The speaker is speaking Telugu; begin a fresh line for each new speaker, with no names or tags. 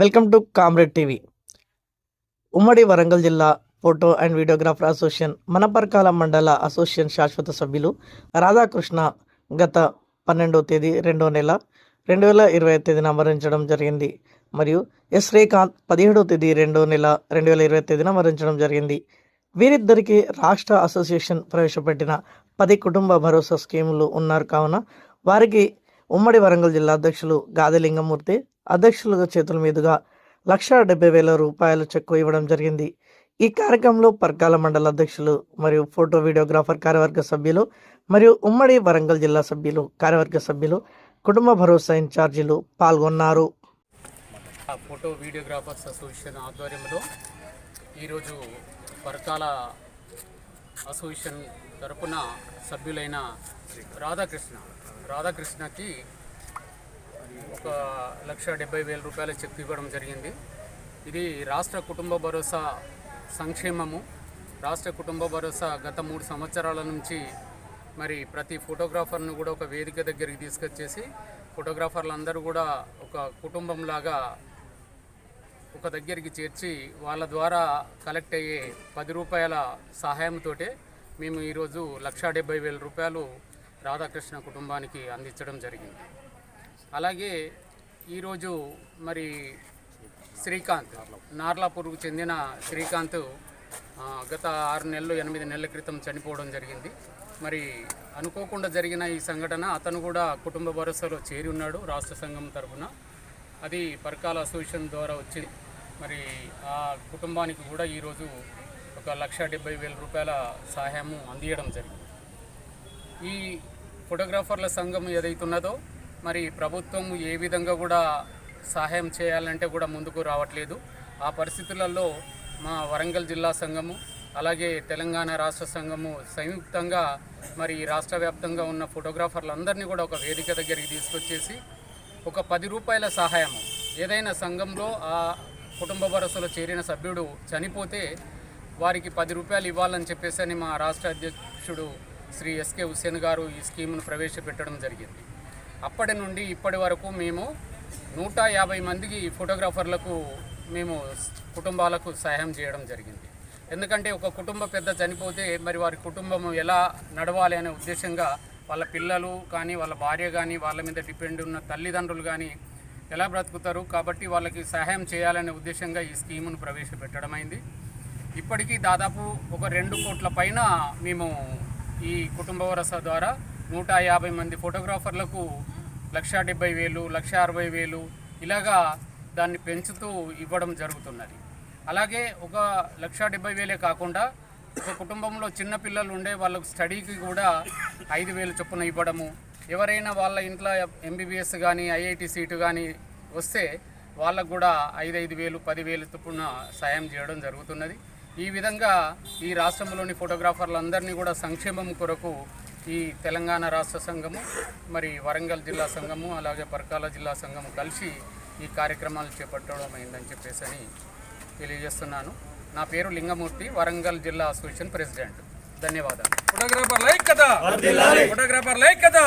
Welcome to comrade TV. ఉమ్మడి వరంగల్ జిల్లా ఫోటో అండ్ వీడియోగ్రాఫర్ అసోసియేషన్ మనపర్కాల మండల అసోసియేషన్ శాశ్వత సభ్యులు రాధాకృష్ణ గత పన్నెండో తేదీ రెండో నెల రెండు వేల ఇరవై తేదీన మరణించడం జరిగింది. మరియు ఎస్ శ్రీకాంత్ పదిహేడో తేదీ రెండో నెల రెండు వేల ఇరవై తేదీన మరణించడం జరిగింది. వీరిద్దరికీ రాష్ట్ర అసోసియేషన్ ప్రవేశపెట్టిన పది కుటుంబ భరోసా స్కీములు ఉన్నారు. కావున వారికి ఉమ్మడి వరంగల్ జిల్లా అధ్యక్షులు గాదిలింగమూర్తి అధ్యక్షుల చేతుల మీదుగా లక్ష డెబ్బై వేల రూపాయల చెక్కు ఇవ్వడం జరిగింది. ఈ కార్యక్రమంలో పర్కాల మండల అధ్యక్షులు మరియు ఫోటో వీడియోగ్రాఫర్ కార్యవర్గ సభ్యులు మరియు ఉమ్మడి వరంగల్ జిల్లా సభ్యులు కార్యవర్గ సభ్యులు కుటుంబ భరోసా ఇన్ఛార్జీలు పాల్గొన్నారు.
ఫోటో వీడియోగ్రాఫర్స్ అసోసియేషన్ ఆధ్వర్యంలో ఈరోజు పరకాల అసోసియేషన్ తరపున సభ్యులైన రాధాకృష్ణ. రాధాకృష్ణకి ఒక లక్ష డెబ్బై వేల రూపాయల చెక్ ఇవ్వడం జరిగింది. ఇది రాష్ట్ర కుటుంబ భరోసా సంక్షేమము. రాష్ట్ర కుటుంబ భరోసా గత మూడు సంవత్సరాల నుంచి మరి ప్రతి ఫోటోగ్రాఫర్ను కూడా ఒక వేదిక దగ్గరికి తీసుకొచ్చేసి ఫోటోగ్రాఫర్లు అందరూ కూడా ఒక కుటుంబంలాగా ఒక దగ్గరికి చేర్చి వాళ్ళ ద్వారా కలెక్ట్ అయ్యే పది రూపాయల సహాయంతో మేము ఈరోజు లక్షా డెబ్బై వేల రూపాయలు రాధాకృష్ణ కుటుంబానికి అందించడం జరిగింది. అలాగే ఈరోజు మరి శ్రీకాంత్ నార్లాపూర్కు చెందిన శ్రీకాంత్ గత ఆరు నెలలు ఎనిమిది నెలల క్రితం చనిపోవడం జరిగింది. మరి అనుకోకుండా జరిగిన ఈ సంఘటన అతను కూడా కుటుంబ భరోసాలో చేరి ఉన్నాడు రాష్ట్ర సంఘం తరఫున. అది పర్కాల అసోసియేషన్ ద్వారా వచ్చింది. మరి ఆ కుటుంబానికి కూడా ఈరోజు ఒక లక్ష డెబ్బై వేల రూపాయల సహాయము అందియడం జరిగింది. ఈ ఫోటోగ్రాఫర్ల సంఘం ఏదైతున్నదో మరి ప్రభుత్వం ఏ విధంగా కూడా సహాయం చేయాలంటే కూడా ముందుకు రావట్లేదు. ఆ పరిస్థితులలో మా వరంగల్ జిల్లా సంఘము అలాగే తెలంగాణ రాష్ట్ర సంఘము సంయుక్తంగా మరి రాష్ట్ర వ్యాప్తంగా ఉన్న ఫోటోగ్రాఫర్లందరినీ కూడా ఒక వేదిక దగ్గరికి తీసుకొచ్చేసి ఒక పది రూపాయల సహాయము. ఏదైనా సంఘంలో ఆ కుటుంబ భరోసాలో చేరిన సభ్యుడు చనిపోతే వారికి పది రూపాయలు ఇవ్వాలని చెప్పేసి అని మా రాష్ట్ర అధ్యక్షుడు శ్రీ ఎస్కే హుస్సేన్ గారు ఈ స్కీమ్ను ప్రవేశపెట్టడం జరిగింది. అప్పటి నుండి ఇప్పటి వరకు మేము నూట యాభై మందికి ఫోటోగ్రాఫర్లకు మేము కుటుంబాలకు సహాయం చేయడం జరిగింది. ఎందుకంటే ఒక కుటుంబ పెద్ద చనిపోతే మరి వారి కుటుంబం ఎలా నడవాలి అనే ఉద్దేశంగా వాళ్ళ పిల్లలు కానీ వాళ్ళ భార్య కానీ వాళ్ళ మీద డిపెండ్ ఉన్న తల్లిదండ్రులు కానీ ఎలా బ్రతుకుతారు? కాబట్టి వాళ్ళకి సహాయం చేయాలనే ఉద్దేశంగా ఈ స్కీమును ప్రవేశపెట్టడం అయింది ఇప్పటికీ దాదాపు ఒక రెండు కోట్ల పైన మేము ఈ కుటుంబ వరస ద్వారా నూట యాభై మంది ఫోటోగ్రాఫర్లకు లక్ష డెబ్బై వేలు లక్ష అరవై వేలు ఇలాగా దాన్ని పెంచుతూ ఇవ్వడం జరుగుతున్నది. అలాగే ఒక లక్ష డెబ్బై వేలే కాకుండా ఒక కుటుంబంలో చిన్న పిల్లలు ఉండే వాళ్ళకు స్టడీకి కూడా ఐదు వేలు చొప్పున ఇవ్వడము. ఎవరైనా వాళ్ళ ఇంట్లో ఎంబీబీఎస్ కానీ ఐఐటి సీటు కానీ వస్తే వాళ్ళకు కూడా ఐదు ఐదు వేలు పదివేలు చొప్పున సాయం చేయడం జరుగుతున్నది. ఈ విధంగా ఈ రాష్ట్రంలోని ఫోటోగ్రాఫర్లందరినీ కూడా సంక్షేమం కొరకు ఈ తెలంగాణ రాష్ట్ర సంఘము మరి వరంగల్ జిల్లా సంఘము అలాగే పరకాల జిల్లా సంఘము కలిసి ఈ కార్యక్రమాలు చేపట్టడం అయిందని చెప్పేసి అని తెలియజేస్తున్నాను. నా పేరు లింగమూర్తి వరంగల్ జిల్లా అసోసియేషన్ ప్రెసిడెంట్. ధన్యవాదాలు.
ఫోటోగ్రాఫర్ లైక్ కదా? ఫోటోగ్రాఫర్ లైక్ కదా?